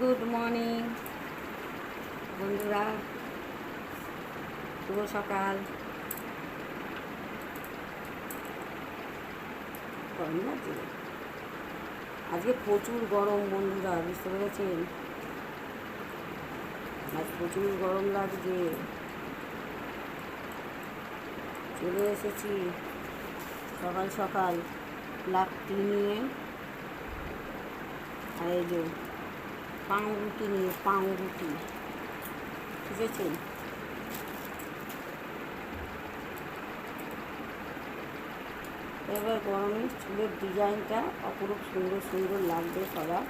Good morning. বন্ধুরা, শুভ সকাল। গরম লাগছে আজকে প্রচুর গরম বন্ধুরা, বুঝতে পেরেছেন? আজ প্রচুর গরম লাগছে। চলে এসেছি সকাল সকাল লাকটি নিয়ে। আর এই যে পাউরুটি নিয়ে পাউরুটি বুঝেছেন? এবার গরমে চুলের ডিজাইনটা অপরূপ সুন্দর সুন্দর লাগবে সবার।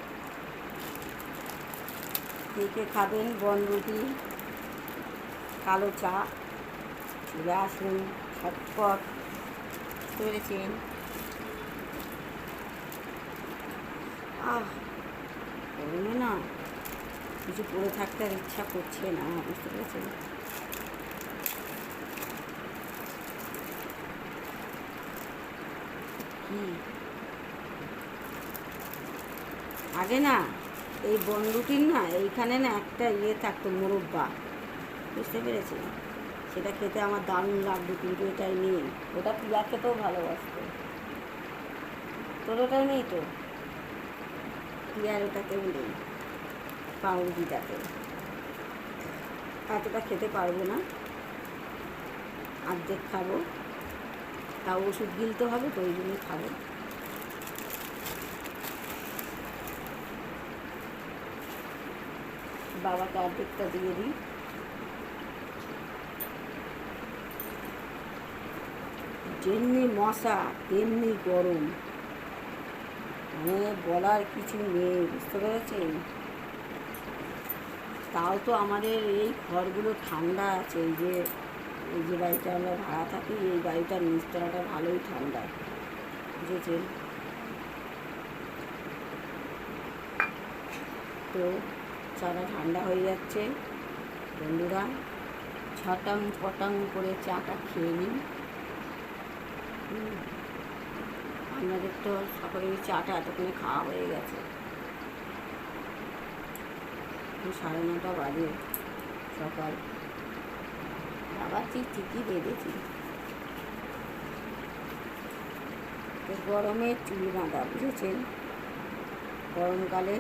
কে কে খাবেন বনরুটি কালো চা চলে আসুন ছটপট বুঝতে আহ গরমে না, কিছু পরে থাকতে ইচ্ছা করছে না, বুঝতে পেরেছেন? আগে না, এই বনরুটির না, এইখানে না একটা ইয়ে থাকতো মোরব্বা, বুঝতে পেরেছি সেটা খেতে আমার দারুণ লাগতো, কিন্তু এটাই নেই। ওটা পিয়া খেতেও ভালোবাসতো। তোর ওটাই নেই তো? পিয়ার ওটাতেও নেই পাউরুটিটাতে এতটা খেতে পারব না। অর্ধেক খাব। তাও ওষুধ গিলতে হবে, তো ওই জন্যই খাব। বাবাকে অর্ধেকটা দিয়ে দিই। যেমনি মশা, তেমনি গরম। মানে বলার কিছু নেই, বুঝতে পেরেছেন? তাও তো আমাদের এই ঘরগুলো ঠান্ডা আছে, এই যে এই যে বাড়িটা আমরা ভাড়া থাকি, এই বাড়িটার নিচতলাটা ভালোই ঠান্ডা, বুঝেছেন? তো চাটা ঠান্ডা হয়ে যাচ্ছে, বন্ধুরা। ছটাং পটাং করে চাটা খেয়ে নিন। আপনাদের তো সকলের চাটা এতক্ষণে খাওয়া হয়ে গেছে। সাড়ে নটা বাজে, সকাল। আবার ঠিক ঠিকই বেঁধেছি। গরমে চুল বাঁধা, বুঝেছেন? গরমকালে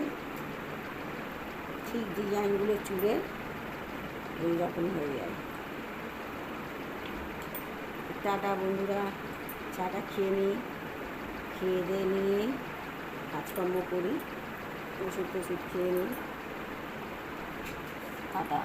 ঠিক ডিজাইনগুলো চুলে এইরকম হয়ে যায়। টাটা বন্ধুরা, চাটা খেয়ে নিই। খেয়ে দিয়ে নিয়ে কাজকর্ম করি ওষুধ টষুধ খেয়ে নিই। টাটা।